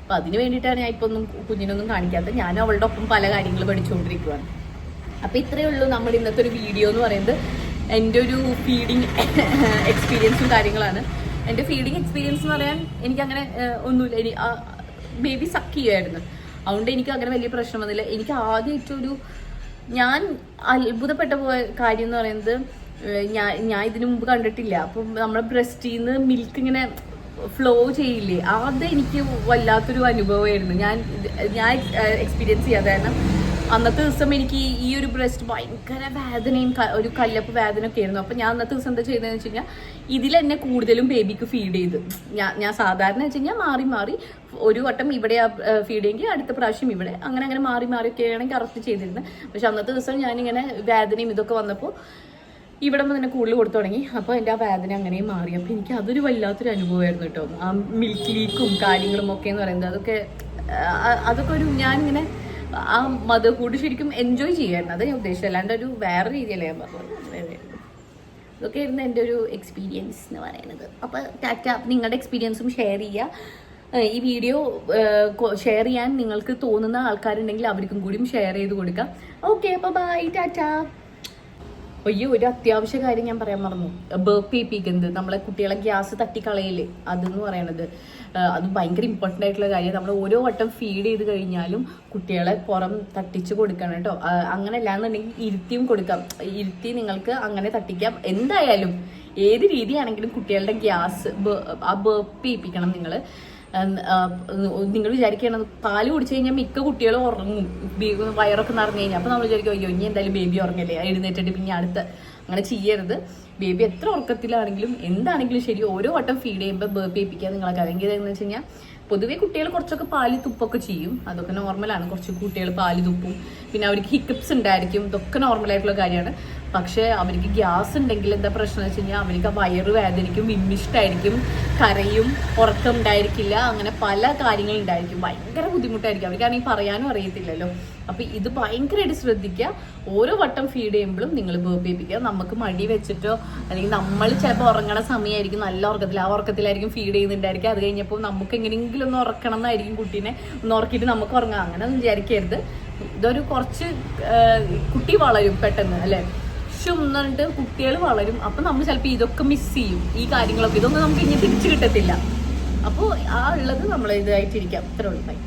S1: അപ്പൊ അതിന് വേണ്ടിയിട്ടാണ് ഞാൻ ഇപ്പൊ ഒന്നും കുഞ്ഞിനൊന്നും കാണിക്കാത്തത്. ഞാൻ അവളുടെ ഒപ്പം പല കാര്യങ്ങൾ പഠിച്ചുകൊണ്ടിരിക്കുകയാണ് അപ്പൊ ഇത്രയേ ഉള്ളൂ നമ്മുടെ ഇന്നത്തെ ഒരു വീഡിയോ എന്ന് പറയുന്നത്. എന്റെ ഒരു ഫീഡിങ് എക്സ്പീരിയൻസും കാര്യങ്ങളാണ്. എന്റെ ഫീഡിങ് എക്സ്പീരിയൻസ് എന്ന് പറയാൻ എനിക്കങ്ങനെ ഒന്നുമില്ല. ബേബി സക്ക് ചെയ്യുമായിരുന്നു അതുകൊണ്ട് എനിക്ക് അങ്ങനെ വലിയ പ്രശ്നം വന്നില്ല. എനിക്ക് ആദ്യമായിട്ട് ഒരു ഞാൻ അത്ഭുതപ്പെട്ട പോയ കാര്യം എന്ന് പറയുന്നത് ഞാൻ ഞാൻ ഇതിനു മുമ്പ് കണ്ടിട്ടില്ല. അപ്പം നമ്മുടെ ബ്രസ്റ്റിൽ നിന്ന് മിൽക്ക് ഇങ്ങനെ ഫ്ലോ ചെയ്യില്ലേ? അത് എനിക്ക് വല്ലാത്തൊരു അനുഭവമായിരുന്നു. ഞാൻ ഞാൻ എക്സ്പീരിയൻസ് ചെയ്യാതെ കാരണം അന്നത്തെ ദിവസം എനിക്ക് ഈ- ഒരു ബ്രസ്റ്റ് ഭയങ്കര വേദനയും ഒരു കല്ലപ്പ് വേദന ഒക്കെ ആയിരുന്നു. അപ്പം ഞാൻ അന്നത്തെ ദിവസം എന്താ ചെയ്തതെന്ന് വെച്ച് കഴിഞ്ഞാൽ ഇതിൽ എന്നെ കൂടുതലും ബേബിക്ക് ഫീഡ് ചെയ്ത്. ഞാൻ ഞാൻ സാധാരണ വെച്ച് കഴിഞ്ഞാൽ മാറി മാറി ഒരു വട്ടം ഇവിടെ ഫീഡ് ചെയ്യെങ്കിൽ അടുത്ത പ്രാവശ്യം ഇവിടെ. അങ്ങനെ അങ്ങനെ മാറി മാറി ഒക്കെയാണ് കറക്റ്റ് ചെയ്തിരുന്നത് പക്ഷെ അന്നത്തെ ദിവസം ഞാനിങ്ങനെ വേദനയും ഇതൊക്കെ വന്നപ്പോൾ ഇവിടെ തന്നെ കൂടുതൽ കൊടുത്തു തുടങ്ങി. അപ്പോൾ എന്റെ ആ വേദന അങ്ങനെ മാറി. അപ്പോൾ എനിക്ക് അതൊരു വല്ലാത്തൊരു അനുഭവമായിരുന്നു കേട്ടോ. ആ മിൽക്ക് ലീക്കും കാര്യങ്ങളും ഒക്കെ എന്ന് പറയുന്നത് അതൊക്കെ അതൊക്കെ ഒരു ഞാനിങ്ങനെ ആ മത കൂടി ശരിക്കും എൻജോയ് ചെയ്യായിരുന്നു അത് ഞാൻ ഉദ്ദേശിച്ചത്. അല്ലാണ്ട് ഒരു വേറെ രീതിയല്ലേ ഞാൻ പറഞ്ഞത്. ഇതൊക്കെ ആയിരുന്നു എന്റെ ഒരു എക്സ്പീരിയൻസ് എന്ന് പറയുന്നത്. അപ്പോൾ ടാറ്റ നിങ്ങളുടെ എക്സ്പീരിയൻസും ഷെയർ ചെയ്യുക. ഈ വീഡിയോ ഷെയർ ചെയ്യാൻ നിങ്ങൾക്ക് തോന്നുന്ന ആൾക്കാരുണ്ടെങ്കിൽ അവർക്കും കൂടിയും ഷെയർ ചെയ്ത് കൊടുക്കാം. ഓക്കെ അപ്പോൾ ബൈ ടാറ്റ. അയ്യോ ഒരു അത്യാവശ്യ കാര്യം ഞാൻ പറയാൻ മറന്നു. ബേപ്പ് ചെയ്യിപ്പിക്കുന്നത് നമ്മളെ കുട്ടികളെ ഗ്യാസ് തട്ടിക്കളയില്ലേ അതെന്ന് പറയണത്. അത് ഭയങ്കര ഇമ്പോർട്ടന്റ് ആയിട്ടുള്ള കാര്യം. നമ്മൾ ഓരോ വട്ടം ഫീഡ് ചെയ്ത് കഴിഞ്ഞാലും കുട്ടികളെ പുറം തട്ടിച്ച് കൊടുക്കണം കേട്ടോ. അങ്ങനെ അല്ലാന്നുണ്ടെങ്കിൽ ഇരുത്തിയും കൊടുക്കാം. ഇരുത്തി നിങ്ങൾക്ക് അങ്ങനെ തട്ടിക്കാം. എന്തായാലും ഏത് രീതിയാണെങ്കിലും കുട്ടികളുടെ ഗ്യാസ് ആ ബേപ്പ് ചെയ്യിപ്പിക്കണം നിങ്ങൾ നിങ്ങൾ വിചാരിക്കണത് പാൽ കുടിച്ചു കഴിഞ്ഞാൽ മിക്ക കുട്ടികളും ഉറങ്ങും. വയറൊക്കെ നിറഞ്ഞു കഴിഞ്ഞാൽ അപ്പോൾ നമ്മൾ വിചാരിക്കും അയ്യോ ഇനി എന്തായാലും ബേബി ഉറങ്ങല്ലേ? എഴുന്നേറ്റിട്ട് പിന്നെ അടുത്ത അങ്ങനെ ചെയ്യരുത്. ബേബി എത്ര ഉറക്കത്തിലാണെങ്കിലും എന്താണെങ്കിലും ശരി ഓരോ വട്ടം ഫീഡ് ചെയ്യുമ്പോൾ ബേബി ഏൽപ്പിക്കുക നിങ്ങളൊക്കെ. അല്ലെങ്കിൽ എന്ന് വെച്ച് കഴിഞ്ഞാൽ പൊതുവെ കുട്ടികൾ കുറച്ചൊക്കെ പാൽ തുപ്പൊക്കെ ചെയ്യും. അതൊക്കെ നോർമലാണ് കുറച്ച് കുട്ടികൾ പാൽ തുപ്പും. പിന്നെ അവർക്ക് ഹിക്കപ്സ് ഉണ്ടായിരിക്കും. ഇതൊക്കെ നോർമലായിട്ടുള്ള കാര്യമാണ്. പക്ഷേ അവർക്ക് ഗ്യാസ് ഉണ്ടെങ്കിൽ എന്താ പ്രശ്നം വെച്ച് കഴിഞ്ഞാൽ അവർക്ക് വയറ് വേദനിക്കും വിമ്മിഷ്ടായിരിക്കും കരയും ഉറക്കം ഉണ്ടായിരിക്കില്ല അങ്ങനെ പല കാര്യങ്ങളും ഉണ്ടായിരിക്കും. ഭയങ്കര ബുദ്ധിമുട്ടായിരിക്കും. അവർക്കാണെങ്കിൽ പറയാനും അറിയത്തില്ലല്ലോ. അപ്പൊ ഇത് ഭയങ്കരമായിട്ട് ശ്രദ്ധിക്കുക. ഓരോ വട്ടം ഫീഡ് ചെയ്യുമ്പോഴും നിങ്ങൾ ബേപ്പിക്കുക നമുക്ക് മടി വെച്ചിട്ടോ അല്ലെങ്കിൽ നമ്മൾ ചിലപ്പോൾ ഉറങ്ങണ സമയമായിരിക്കും നല്ല ഉറക്കത്തിൽ ആ ഉറക്കത്തിലായിരിക്കും ഫീഡ് ചെയ്യുന്നുണ്ടായിരിക്കും അത് കഴിഞ്ഞപ്പോൾ നമുക്ക് എങ്ങനെയെങ്കിലും ഒന്ന് ഉറക്കണം എന്നായിരിക്കും കുട്ടീനെ ഒന്ന് ഉറക്കിയിട്ട് നമുക്ക് ഉറങ്ങാം. അങ്ങനെ ഒന്നും വിചാരിക്കരുത്. ഇതൊരു കുറച്ച് കുട്ടി വളരും പെട്ടെന്ന് അല്ലേ? എന്ന് കുട്ടികൾ വളരും. അപ്പൊ നമ്മൾ ചിലപ്പോൾ ഇതൊക്കെ മിസ് ചെയ്യും. ഈ കാര്യങ്ങളൊക്കെ. ഇതൊന്നും നമുക്ക് ഇനി തിരിച്ചു കിട്ടത്തില്ല. അപ്പോൾ ആ ഉള്ളത് നമ്മൾ ഇതായിട്ടിരിക്കാം. ഇത്ര ഉള്ളതായി